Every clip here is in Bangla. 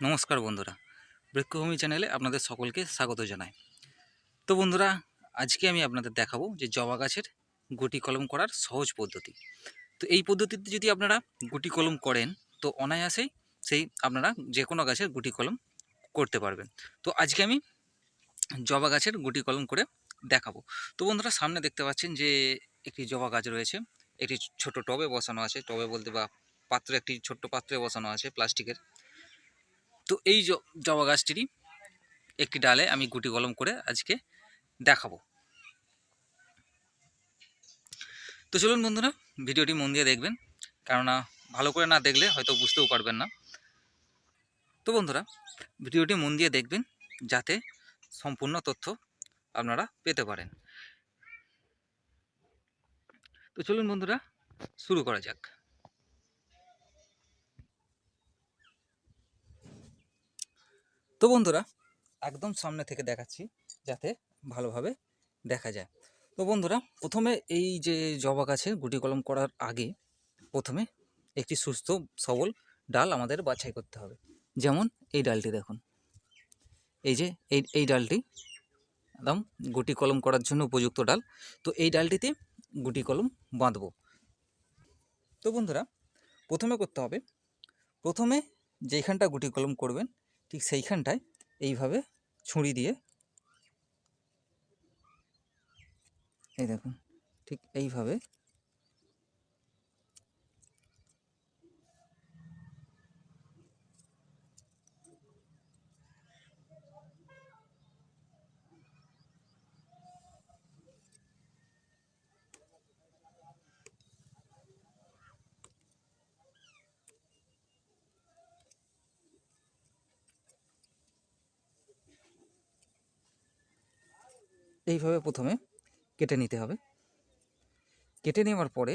নমস্কার বন্ধুরা। বৃক্ষভূমি চ্যানেলে আপনাদের সকলকে স্বাগত জানাই। তো বন্ধুরা, আজকে আমি আপনাদের দেখাবো যে জবা গাছের গুটি কলম করার সহজ পদ্ধতি। তো এই পদ্ধতিতে যদি আপনারা গুটি কলম করেন, তো অনায়াসেই সেই আপনারা যে কোনো গাছের গুটি কলম করতে পারবেন। তো আজকে আমি জবা গাছের গুটি কলম করে দেখাবো। তো বন্ধুরা, সামনে দেখতে পাচ্ছেন যে একটি জবা গাছ রয়েছে। একটি ছোট টবে বসানো আছে। টবে বলতে বা পাত্রে একটি ছোট্ট পাত্রে বসানো আছে প্লাস্টিকের। তো এই জবা গাছটিরই একটি ডালে আমি গুটি কলম করে আজকে দেখাবো। তো চলুন বন্ধুরা, ভিডিওটি মন দিয়ে দেখবেন, কেননা ভালো করে না দেখলে হয়তো বুঝতেও পারবেন না। তো বন্ধুরা, ভিডিওটি মন দিয়ে দেখবেন যাতে সম্পূর্ণ তথ্য আপনারা পেতে পারেন। তো চলুন বন্ধুরা, শুরু করা যাক। তো বন্ধুরা, একদম সামনে থেকে দেখাচ্ছি যাতে ভালোভাবে দেখা যায়। তো বন্ধুরা, প্রথমে এই যে জবা গাছে গুটি কলম করার আগে প্রথমে একটি সুস্থ সবল ডাল আমাদের বাছাই করতে হবে। যেমন এই ডালটি দেখুন। এই যে, এই এই ডালটি একদম গুটি কলম করার জন্য উপযুক্ত ডাল। তো এই ডালটিতে গুটি কলম বাঁধবো। তো বন্ধুরা, প্রথমে করতে হবে, প্রথমে যেইখানটা গুটি কলম করবেন ঠিক সেইখানটায় এইভাবে ছুঁড়ি দিয়ে এই দেখুন ঠিক এইভাবে এইভাবে প্রথমে কেটে নিতে হবে। কেটে নেওয়ার পরে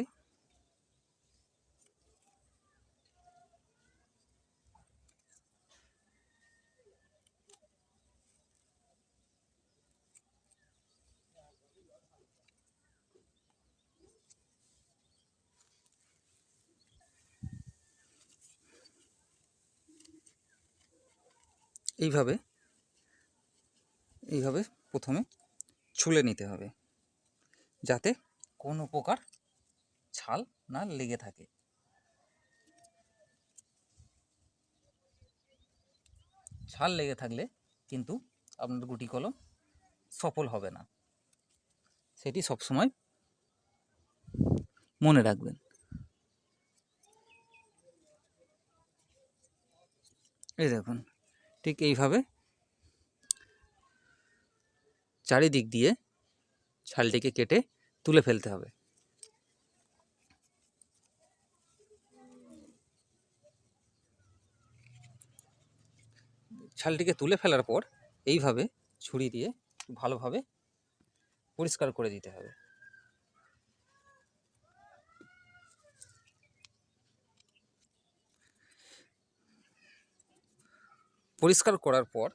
এইভাবে এইভাবে প্রথমে ছুলে নিতে হবে। যাতে কোনো প্রকার ছাল না লেগে থাকে। ছাল লেগে থাকলে কিন্তু আপনার গুটি কলম সফল হবে না। সেটি সবসময় মনে রাখবেন। এই দেখুন, ঠিক এইভাবে চারিদিক দিয়ে ছালটিকে কেটে তুলে ফেলতে হবে। ছালটিকে তুলে ফেলার পর এইভাবে ছুরি দিয়ে ভালোভাবে পরিষ্কার করে দিতে হবে। পরিষ্কার করার পর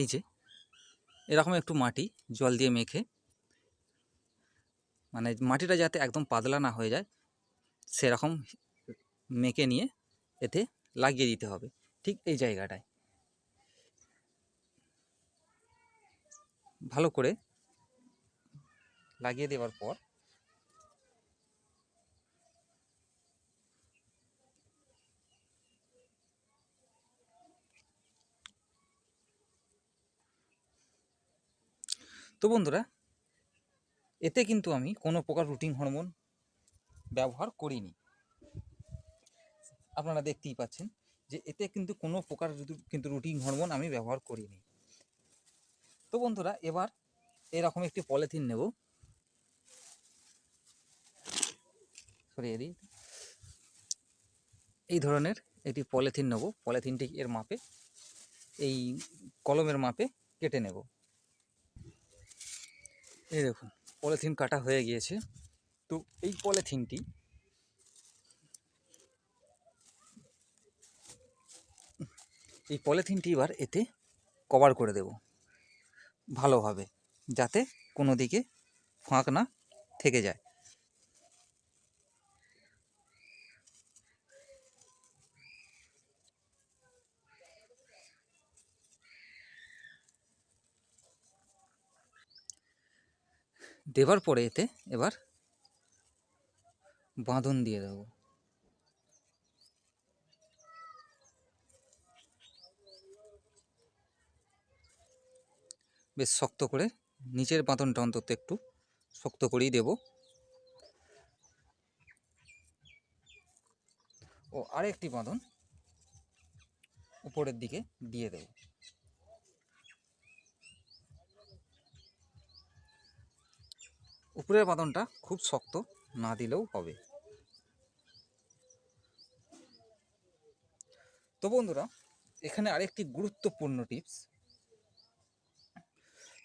এই যে এরকম একটু মাটি জল দিয়ে মেখে মানে মাটিটা যাতে একদম পাতলা না হয়ে যায়, সেরকম মেখে নিয়ে এতে লাগিয়ে দিতে হবে, ঠিক এই জায়গাটায়। ভালো করে লাগিয়ে দেওয়ার পর তো বন্ধুরা, এতে কিন্তু আমি কোনো প্রকার রুটিন হরমোন ব্যবহার করিনি। আপনারা দেখতেই পাচ্ছেন যে এতে কিন্তু কোনো প্রকার কিন্তু রুটিন হরমোন আমি ব্যবহার করিনি। তো বন্ধুরা, এবার এরকম একটি পলিথিন নেব। সরিয়ে দিই। এই ধরনের একটি পলিথিন নেব। পলিথিনটি এর মাপে, এই কলমের মাপে কেটে নেব। এই দেখুন, পলিথিন কাটা হয়ে গিয়েছে। তো এই পলিথিনটি এই পলিথিনটি এবার এতে কভার করে দেব ভালোভাবে, যাতে কোনো দিকে ফাঁক না থেকে যায়। দেওয়ার পরে এতে এবার বাঁধন দিয়ে দেবো। বেশ শক্ত করে নিচের বাঁধনটা অন্তত একটু শক্ত করেই দেব। ও আরেকটি বাঁধন উপরের দিকে দিয়ে দেব। উপরের বাঁধনটা খুব শক্ত, না দিলেও হবে। তো বন্ধুরা, এখানে আরেকটি গুরুত্বপূর্ণ টিপস।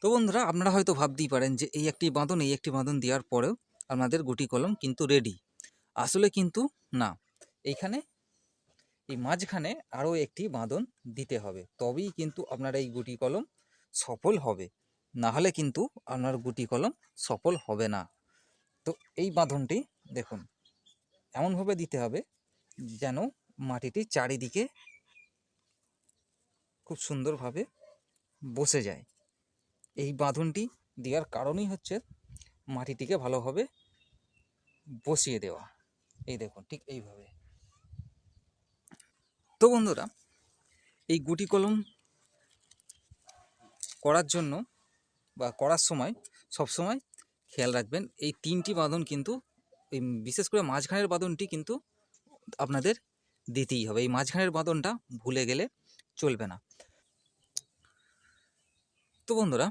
তো বন্ধুরা, আপনারা হয়তো ভাবতেই পারেন যে এই একটি বাঁধন, এই একটি বাঁধন দেওয়ার পরেও আপনাদের গুটি কলম কিন্তু রেডি আসলে কিন্তু না। এইখানে এই মাঝখানে আরও একটি বাঁধন দিতে হবে। তবেই কিন্তু আপনার এই গুটি কলম সফল হবে। না হলে কিন্তু আপনার গুটি কলম সফল হবে না। তো এই বাঁধনটি দেখুন, এমনভাবে দিতে হবে যেন মাটিটি চারিদিকে খুব সুন্দরভাবে বসে যায়। এই বাঁধনটি দেওয়ার কারণই হচ্ছে মাটিটিকে ভালোভাবে বসিয়ে দেওয়া। এই দেখুন, ঠিক এইভাবে। তো বন্ধুরা, এই গুটি কলম করার জন্য বা করার সময় সব সময় খেয়াল রাখবেন, এই তিনটি বাঁধন কিন্তু, এই বিশেষ করে মাঝখানের বাঁধনটি কিন্তু আপনাদের দিতেই হবে। এই মাঝখানের বাঁধনটা ভুলে গেলে চলবে না। তো বন্ধুরা,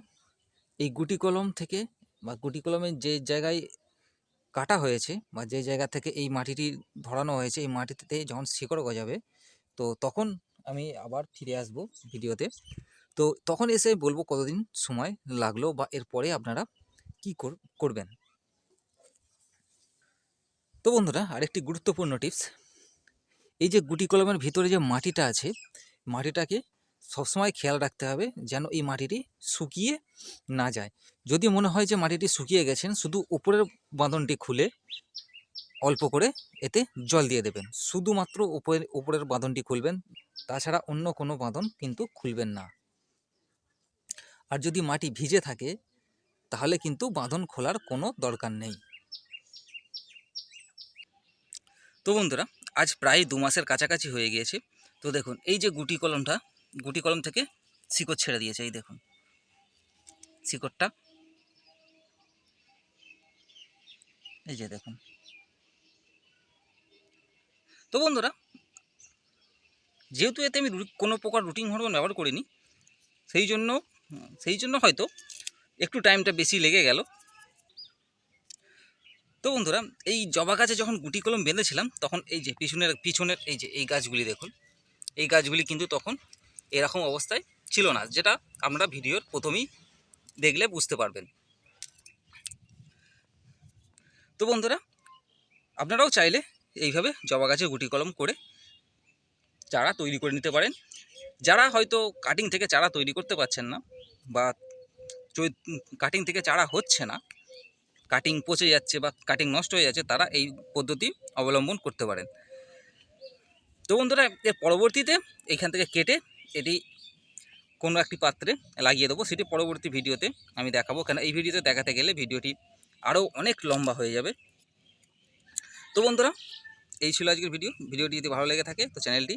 এই গুটি কলম থেকে বা গুটি কলমের যে জায়গায় কাটা হয়েছে বা যে জায়গা থেকে এই মাটিটি ধরানো হয়েছে, এই মাটিতে যখন শিকড় গজাবে, তো তখন আমি আবার ফিরে আসব ভিডিওতে। তো তখন এসে বলব কতদিন সময় লাগল বা এরপরে আপনারা কি করবেন? তো বন্ধুরা, আরেকটি গুরুত্বপূর্ণ টিপস। এই যে গুটি কলমের ভিতরে যে মাটিটা আছে, মাটিটাকে সবসময় খেয়াল রাখতে হবে যেন এই মাটিটি শুকিয়ে না যায়। যদি মনে হয় যে মাটিটি শুকিয়ে গেছেন, শুধু উপরের বাঁধনটি খুলে অল্প করে এতে জল দিয়ে দেবেন। শুধুমাত্র উপরের উপরের বাঁধনটি খুলবেন, তাছাড়া অন্য কোনো বাঁধন কিন্তু খুলবেন না। আর যদি মাটি ভিজে থাকে, তাহলে কিন্তু বাঁধন খোলার কোনো দরকার নেই। তো বন্ধুরা, আজ প্রায় দু মাসের কাছাকাছি হয়ে গিয়েছে। তো দেখুন, এই যে গুটি কলমটা, গুটি কলম থেকে শিকড় ছেড়ে দিয়েছে, এই দেখুন। শিকড়টা, এই যে দেখুন। তো বন্ধুরা, যেহেতু এতে আমি কোনো প্রকার রুটিন হরমোন ব্যবহার করিনি, সেই জন্য সেই জন্য হয়তো একটু টাইমটা বেশি লেগে গেল। তো বন্ধুরা, এই জবা গাছে যখন গুটি কলম বেঁধেছিলাম, তখন এই যে পিছনের পিছনের এই যে, এই গাছগুলি দেখুন, এই গাছগুলি কিন্তু তখন এরকম অবস্থায় ছিল না, যেটা আপনারা ভিডিওর প্রথমেই দেখলে বুঝতে পারবেন। তো বন্ধুরা, আপনারাও চাইলে এইভাবে জবা গাছে গুটি কলম করে চারা তৈরি করে নিতে পারেন। যারা হয়তো কাটিং থেকে চারা তৈরি করতে পারছেন না বা কাটিং থেকে চারা হচ্ছে না কাটিং পচে যাচ্ছে বা কাটিং নষ্ট হয়ে যাচ্ছে, তারা এই পদ্ধতি অবলম্বন করতে পারেন। তো বন্ধুরা, এর পরবর্তীতে এইখান থেকে কেটে এটি কোনো একটি পাত্রে লাগিয়ে দেবো। সেটি পরবর্তী ভিডিওতে আমি দেখাবো। কেন এই ভিডিওতে দেখাতে গেলে ভিডিওটি আরও অনেক লম্বা হয়ে যাবে। তো বন্ধুরা, এই ছিল আজকের ভিডিও। ভিডিওটি যদি ভালো লেগে থাকে, তো চ্যানেলটি